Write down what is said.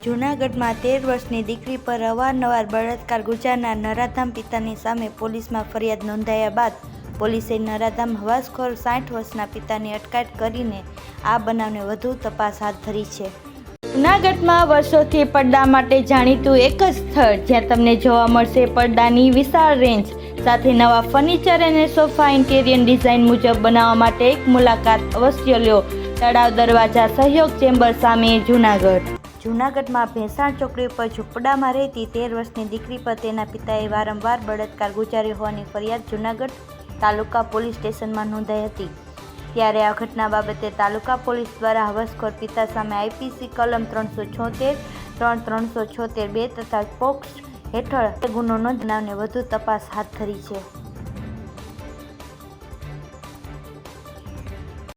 જૂનાગઢમાં તેર વર્ષની દીકરી પર અવારનવાર બળાત્કાર ગુજારનાર નરાધામ પિતાની સામે પોલીસમાં ફરિયાદ નોંધાયા બાદ પોલીસે નરાધામ હવાસખોર સાઠ વર્ષના પિતાની અટકાયત કરીને આ બનાવને વધુ તપાસ હાથ ધરી છે. જૂનાગઢમાં વર્ષોથી પડદા માટે જાણીતું એક જ સ્થળ જ્યાં તમને જોવા મળશે પડદાની વિશાળ રેન્જ સાથે નવા ફર્નિચર અને સોફા ઇન્ટેરિયર ડિઝાઇન મુજબ બનાવવા માટે એક મુલાકાત અવશ્ય લ્યો તળાવ દરવાજા સહયોગ ચેમ્બર સામે જૂનાગઢ. જૂનાગઢમાં ભેંસાણ ચોકડી ઉપર ઝૂંપડામાં રહેતી તેર વર્ષની દીકરી પર તેના પિતાએ વારંવાર બળાત્કાર ગુજાર્યો હોવાની ફરિયાદ જૂનાગઢ તાલુકા પોલીસ સ્ટેશનમાં નોંધાઈ હતી. ત્યારે આ ઘટના બાબતે તાલુકા પોલીસ દ્વારા હવસખોર પિતા સામે આઈપીસી કલમ ત્રણસો છોતેર, ત્રણ ત્રણસો છોતેર બે તથા પોક્સ હેઠળ ગુનો નોંધનારને વધુ તપાસ હાથ ધરી છે.